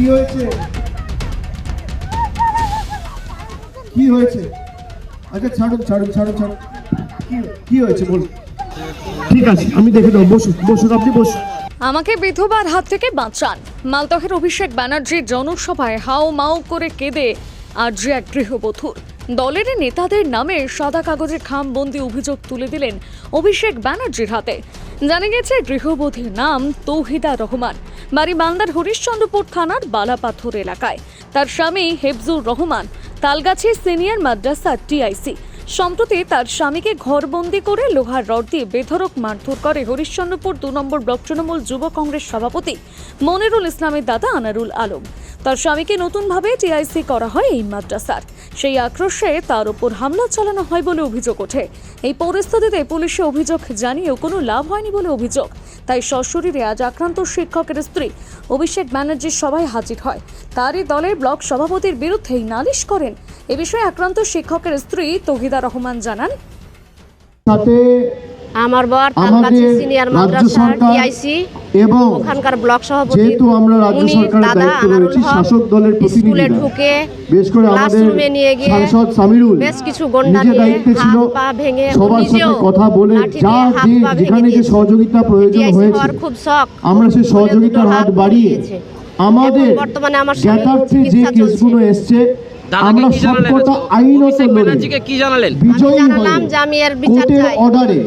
কি হয়েছে? কি হয়েছে? আচ্ছা ছাড়ুন ছাড়ুন ছাড়ুন ছাড়ুন। কি- হয়েছে বলুন। ঠিক আছে, আমি দেখে দেবো বসুন বসুন, আপনি বসুন। আমাকে বিধবার হাত থেকে বাঁচান। মালদহের অভিষেক ব্যানার্জির জনসভায় হাও মাও করে কেঁদে আর্য এক গৃহবধূর। দলের নেতাদের নামে সাদা কাগজে খামবন্দি অভিযোগ তুলে দিলেন অভিষেক ব্যানার্জির হাতে। জানা গেছে, গৃহবধূর নাম তৌহিদা রহমান। বাড়ি মালদার হরিশ্চন্দ্রপুর থানার বালাপাথর এলাকায়। তার স্বামী হেফজুর রহমান, তালগাছি সিনিয়র মাদ্রাসা টিআইসি। সম্প্রতি তার স্বামীকে ঘরবন্দি করে লোহার রড দিয়ে বেধরক মারধর করে হরিশ্চন্দ্রপুর দু নম্বর ব্লক তৃণমূল যুব কংগ্রেস সভাপতি মনিরুল ইসলামের দাদা আনারুল আলম। তার স্বামীকে নতুনভাবে টিআইসি করা হয় এই মাদ্রাসার। সেই আক্রোশে তার উপর হামলা চালানো হয় বলে অভিযোগ ওঠে। এই পরিস্থিতিতে পুলিশে অভিযোগ জানিয়েও কোনো লাভ হয়নি বলে অভিযোগ। তাই সশরীরে আজ আক্রান্ত শিক্ষকের স্ত্রী অভিষেক ব্যানার্জির সভায় হাজির হয়। তারই দলের ব্লক সভাপতির বিরুদ্ধেই নালিশ করেন। এ বিষয়ে আক্রান্ত শিক্ষকের স্ত্রী তহিদা রহমান জানান। সাথে আমার বর তালগাছি সিনিয়র মাদ্রাসা এবং ওখানকার ব্লক সভাপতি যেহেতু আমরা রাজ্য উনি সরকারের দায়িত্বে রয়েছি, শাসক দলের স্কুলে প্রতিনিধিরা। ঢুকে বেশ করে আমাদের নিয়ে গিয়ে সাংসদ সামিরুল বেশ কিছু গন্ডা নিয়ে দায়িত্বে ছিল ভেঙে ও সবার সাথে কথা বলে যা যে যেখানে যে সহযোগিতা প্রয়োজন হয়েছে খুব শখ আমরা সেই সহযোগিতার হাত বাড়িয়ে আমাদের বর্তমানে আমার জ্ঞাতার্থে যে। কেসগুলো এসছে আমরা সবকটা আইনত বিজয়ী হয়ে কোর্টের অর্ডারে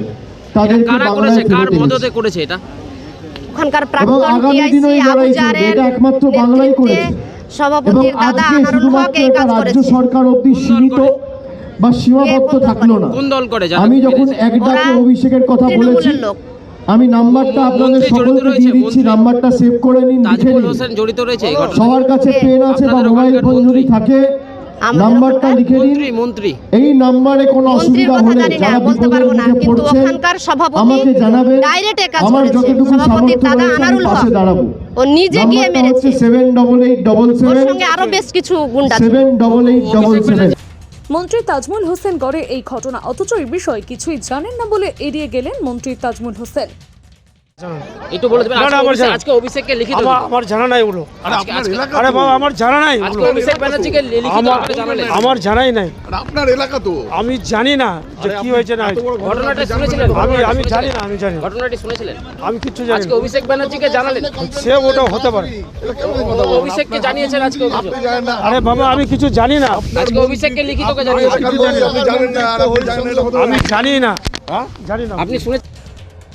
তাদেরকে বাংলায় কার মদতে করেছে এটা? ওখানকার প্রাক্তন টিআইসি একমাত্র বাংলাই নেতৃত্বে করেছে। এবং সভাপতির দাদা আনারুল হক এই এটা কাজ রাজ্য সরকার সীমিত বা সীমাবদ্ধ কে থাকল না। কোন দল করে? আমি যখন? এক ডাকে অভিষেকের কথা বলেছি আমি নাম্বারটা আপনাদের সকলকে দিয়ে দিচ্ছি নাম্বারটা সেভ করে নিন লিখে নিন। হোসেন জড়িত রয়েছে এই সবার কাছে কে? পেন আছে বা মোবাইল ফোন যদি থাকে নাম্বারটা লিখে মন্ত্রী নিন মন্ত্রী। এই নাম্বারে কোনো অসুবিধা হলে যারা বলতে পারব না কিন্তু ওখানকার সভাপতি আমাকে জানাবেন। ডাইরেক্ট কাজ করেছে। সভাপতির দাদা আনারুল হক। দাঁড়াবো। ও নিজে গিয়ে মেরেছে। ওর সঙ্গে আরও বেশ কিছু গুন্ডা মন্ত্রী তাজমুল হোসেন গড়ে এই ঘটনা অথচ এই বিষয়ে কিছুই জানেন না বলে এড়িয়ে গেলেন মন্ত্রী তাজমুল হোসেন। একটু বলে দেবেন আজকে অভিষেককে লিখিত আমার জানা নাই ওগুলো। আজকে- আজকে- আরে বাবা আমার জানা নাই অভিষেক ব্যানার্জিকে লিখিত আমার আকারে জানালেন। আমার জানাই নাই। আপনার এলাকা তো। আমি জানি না যে কি হয়েছে না ঘটনাটা শুনেছিলেন? আমি আমি জানি না আমি জানি ঘটনাটি শুনেছিলেন? আমি কিচ্ছু জানি আজকে অভিষেক ব্যানার্জিকে জানালেন। সে ওটা হতে পারে। অভিষেককে জানিয়েছেন আজকে আপনি জানেন আরে বাবা আমি কিছু জানি না। আজকে অভিষেককে জানিয়েছেন। আমি জানি না। জানি না। আপনি শুনে